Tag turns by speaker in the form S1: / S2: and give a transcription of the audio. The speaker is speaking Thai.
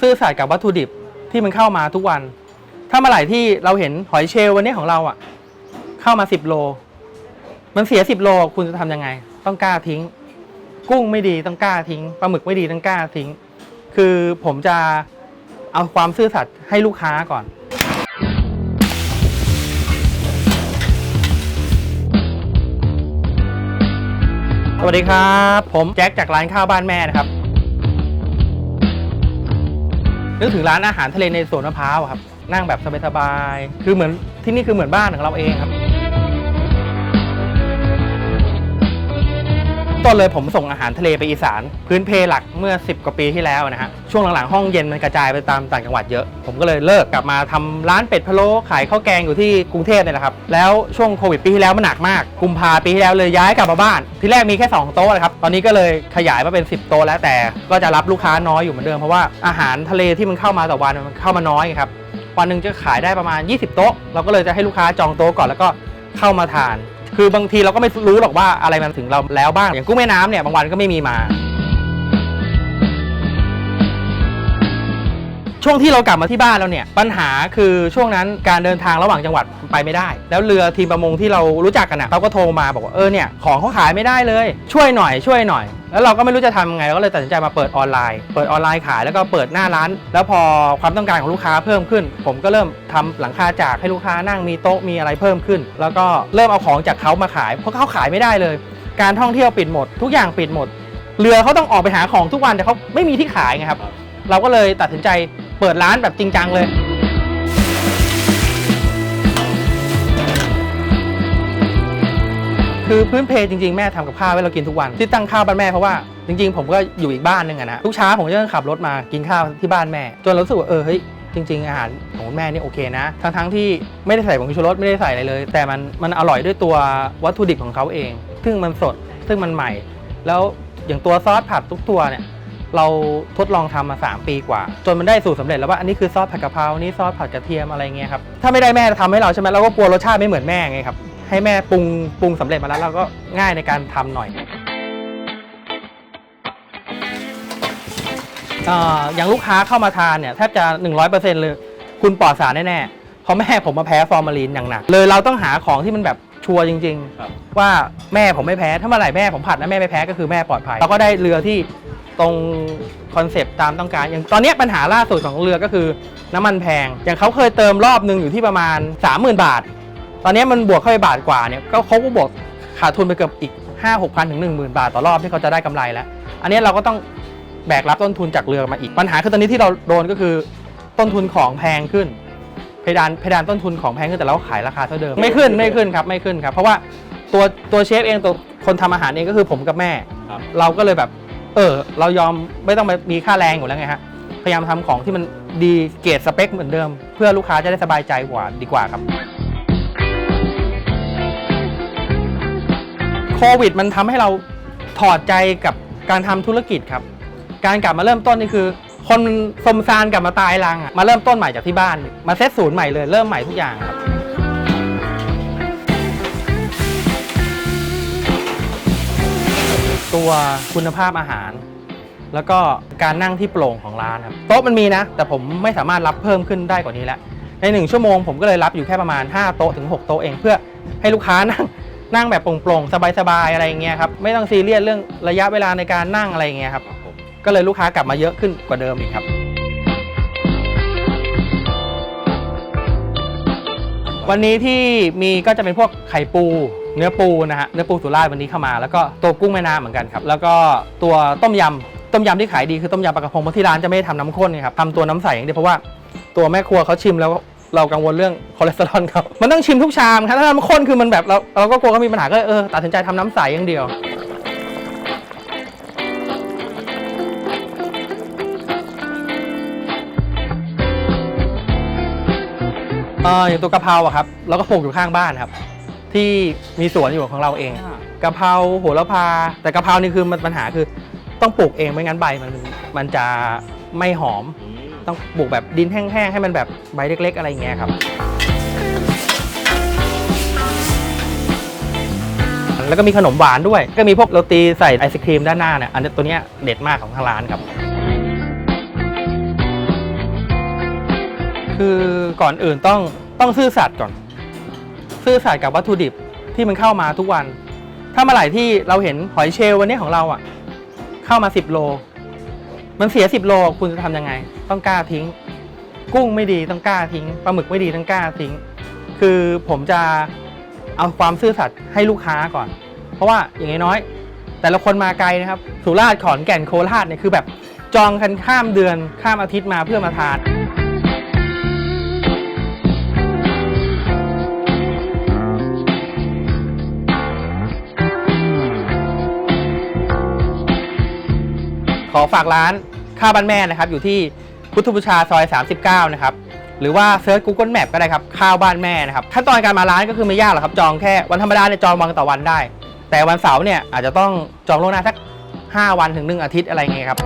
S1: ซื่อสัตย์กับวัตถุดิบที่มันเข้ามาทุกวัน ถ้าเมื่อไหร่ที่เราเห็นหอยเชลล์วันนี้ของเราอะ เข้ามา10โล มันเสีย10โลคุณจะทำยังไง ต้องกล้าทิ้ง กุ้งไม่ดีต้องกล้าทิ้งปลาหมึกไม่ดีต้องกล้าทิ้ง คือผมจะเอาความซื่อสัตย์ให้ลูกค้าก่อนสวัสดีครับ ผมแจ็คจากร้านข้าวบ้านแม่นะครับ นึกถึงร้านอาหารทะเลในสวนมะพร้าวครับ นั่งแบบสบายๆคือเหมือนที่นี่คือเหมือนบ้านของเราเองครับ ต้นเลยผมส่งอาหารทะเลไปอีสาน พื้นเพหลักเมื่อ 10 กว่าปีที่แล้วนะฮะช่วงหลังๆห้องเย็นมันกระจายไปตามต่างจังหวัดเยอะ ผมก็เลยเลิกกลับมาทำร้านเป็ดพะโล้ขายข้าวแกงอยู่ที่กรุงเทพเนี่ยแหละครับแล้วช่วงโควิดปีที่แล้วมันหนักมาก กุมภาปีที่แล้วเลยย้ายกลับมาบ้าน ที่แรกมีแค่ 2 โต๊ะนะครับตอนนี้ก็เลยขยายมาเป็น 10 โต๊ะแล้วแต่ ก็จะรับลูกค้าน้อยอยู่เหมือนเดิมเพราะว่าอาหารทะเลที่มันเข้ามาต่อวันมันเข้ามาน้อยครับวันหนึ่งจะขายได้ประมาณ 20 โต๊ะ เราก็เลยจะให้ลูกค้าจองโต๊ะก่อนแล้วก็เข้ามาทาน คือบางทีเราก็ไม่รู้หรอกว่าอะไรมันถึงเราแล้วบ้างอย่างกุ้งแม่น้ำเนี่ยบางวันก็ไม่มีมา ช่วงที่เรากลับมาที่บ้านเราเนี่ยปัญหาคือช่วงนั้นการเดินทางระหว่างจังหวัดไปไม่ได้ แล้วเรือทีมประมงที่เรารู้จักกันนะเขาก็โทรมาบอกว่าเออเนี่ยของเขาขายไม่ได้เลย ช่วยหน่อยช่วยหน่อย แล้วเราก็ไม่รู้จะทำยังไงเราก็เลยตัดสินใจมาเปิดออนไลน์ เปิดออนไลน์ขายแล้วก็เปิดหน้าร้าน แล้วพอความต้องการของลูกค้าเพิ่มขึ้น ผมก็เริ่มทำหลังคาจากให้ลูกค้านั่งมีโต๊ะมีอะไรเพิ่มขึ้น แล้วก็เริ่มเอาของจากเขามาขาย เพราะเขาขายไม่ได้เลย การท่องเที่ยวปิดหมด ทุกอย่างปิดหมด เรือเขาต้องออกไปหาของทุกวันแต่เขาไม่มีที่ขายไงครับ เราก็เลยตัดสินใจ เปิดร้านแบบจริงจังเลย คือพื้นเพจริงๆ แม่ทำกับข้าวให้เรากินทุกวัน ที่ตั้งข้าวบ้านแม่เพราะว่าจริงๆ ผมก็อยู่อีกบ้านหนึงอะนะทุกเช้าผมจะต้องขับรถมากินข้าวที่บ้านแม่ จนเรารู้สึกว่าเออเฮ้ยจริง ๆ อาหารของคุณแม่นี่โอเคนะ ทั้งๆที่ไม่ได้ใส่ผงชูรสไม่ได้ใส่อะไรเลย แต่มันมันอร่อยด้วยตัววัตถุดิบของเขาเอง ซึ่งมันสดซึ่งมันใหม่ แล้วอย่างตัวซอสผัดทุกตัวเนี่ย เราทดลองทำมา 3 ปีกว่า จนมันได้สูตรสำเร็จแล้วว่าอันนี้คือซอสผัดกะเพราอันนี่ซอสผัดกระเทียมอะไรเงี้ยครับถ้าไม่ได้แม่ทำให้เราใช่ไหมเราก็กลัวรสชาติไม่เหมือนแม่ไงครับให้แม่ปรุงปรุงสำเร็จมาแล้วเราก็ง่ายในการทำหน่อยอ่าอย่างลูกค้าเข้ามาทานเนี่ยแทบจะ 100%เลยคุณปลอดสารแน่ๆเพราะแม่ผมมาแพ้ฟอร์มาลีนอย่างหนักเลยเราต้องหาของที่มันแบบชัวร์จริง
S2: ครับ
S1: ๆว่าแม่ผมไม่แพ้ถ้าเมื่อไหร่แม่ผมผัดนะแม่ไม่แพ้ก็คือแม่ปลอดภัยเราก็ได้เรือที่ ตรงคอนเซปต์ตามต้องการ อย่างตอนเนี้ยปัญหาล่าสุดของเรือก็คือน้ำมันแพง อย่างเขาเคยเติมรอบหนึ่งอยู่ที่ประมาณ 30,000 บาท ตอนเนี้ยมันบวกเข้าไปบาทกว่าเนี่ยก็เขาก็บวกขาดทุนไปเกือบอีก 5 6 0 0 0ถึง10,000 บาทต่อรอบที่เขาจะได้กำไรแล้ว อันเนี้ยเราก็ต้องแบกรับต้นทุนจากเรือมาอีก ปัญหาคือตอนนี้ที่เราโดนก็คือต้นทุนของแพงขึ้น เพดานเพดานต้นทุนของแพงขึ้นแต่เราก็ขายราคาเท่าเดิม ไม่ขึ้นไม่ขึ้นครับไม่ขึ้นครับ เพราะว่าตัวตัวเชฟเองตัวคนทำอาหารเองก็คือผมกับแม่
S2: ครับ
S1: เราก็เลยแบบ เออ เรายอมไม่ต้องไปมีค่าแรงอยู่แล้วไงฮะ พยายามทำของที่มันดีเกรดสเปคเหมือนเดิม เพื่อลูกค้าจะได้สบายใจกว่าดีกว่าครับโควิด มันทำให้เราถอดใจกับการทำธุรกิจครับ การกลับมาเริ่มต้นนี่คือ คนสมซานกลับมาตายรังอะมาเริ่มต้นใหม่จากที่บ้าน มาเซตศูนย์ใหม่เลยเริ่มใหม่ทุกอย่างครับ ตัวคุณภาพอาหาร แล้วก็การนั่งที่โปร่งของร้านครับโต๊ะมันมีนะ แต่ผมไม่สามารถรับเพิ่มขึ้นได้กว่านี้แล้วในหนึ่งชั่วโมงผมก็เลยรับอยู่แค่ประมาณ 5 โต๊ะถึง 6 โต๊ะเองเพื่อให้ลูกค้านั่งนั่งแบบโปร่งๆ สบายๆ อะไรอย่างเงี้ยครับไม่ต้องซีเรียสเรื่องระยะเวลาในการนั่งอะไรอย่างเงี้ยครับก็เลยลูกค้ากลับมาเยอะขึ้นกว่าเดิมอีกครับ วันนี้ที่มีก็จะเป็นพวกไข่ปู เนื้อปูนะฮะเนื้อปูสุราษฎร์วันนี้เข้ามา แล้วก็ตัวกุ้งแม่น้ำเหมือนกันครับแล้วก็ตัวต้มยำต้มยำที่ขายดีคือต้มยำปลากระพงเพราะที่ร้านจะไม่ได้ทำน้ำข้นไงครับทำตัวน้ำใสอย่างเดียวเพราะว่าตัวแม่ครัวเขาชิมแล้วเรากังวลเรื่องคอเลสเตอรอลครับมันต้องชิมทุกชามครับถ้าน้ำข้นคือมันแบบเราเราก็กลัวเขามีปัญหาก็เออตัดสินใจทำน้ำใสอย่างเดียวเอออย่างตัวกะเพราอะครับเราก็ปลูกอยู่ข้างบ้านครับ ที่มีสวนอยู่ของเราเองกะเพราโหระพา แต่กะเพรานี่คือมันปัญหาคือต้องปลูกเองไม่งั้นใบมันมันจะไม่หอม ต้องปลูกแบบดินแห้งๆให้มันแบบใบเล็ก ๆ อะไรอย่างเงี้ยครับ แล้วก็มีขนมหวานด้วย ก็มีพวกโรตีใส่ไอศครีมด้านหน้าเนี่ยอันนี้ตัวเนี้ยเด็ดมากของทางร้านครับ คือก่อนอื่นต้องต้องซื่อสัตย์ก่อน ซื่อสัตย์กับวัตถุดิบที่มันเข้ามาทุกวัน ถ้าเมื่อไหร่ที่เราเห็นหอยเชลล์วันนี้ของเราอะ เข้ามา 10 โล มันเสีย 10 โลคุณจะทำยังไง ต้องกล้าทิ้ง กุ้งไม่ดีต้องกล้าทิ้งปลาหมึกไม่ดีต้องกล้าทิ้ง คือผมจะเอาความซื่อสัตย์ให้ลูกค้าก่อน เพราะว่าอย่างน้อยๆแต่ละคนมาไกลนะครับ สุราษฎร์ขอนแก่นโคราชเนี่ยคือแบบจองกันข้ามเดือนข้ามอาทิตย์มาเพื่อมาทาน ขอฝากร้านข้าวบ้านแม่นะครับ อยู่ที่พุทธบูชาซอย 39 นะครับ หรือว่าเซิร์ช Google Map ก็ได้ครับ ข้าวบ้านแม่นะครับ ขั้นตอนการมาร้านก็คือไม่ยากหรอกครับ จองแค่วันธรรมดาเนี่ยจองวันต่อวันได้ แต่วันเสาร์เนี่ยอาจจะต้องจองล่วงหน้าสัก 5 วันถึง 1 อาทิตย์อะไรเงี้ยครับ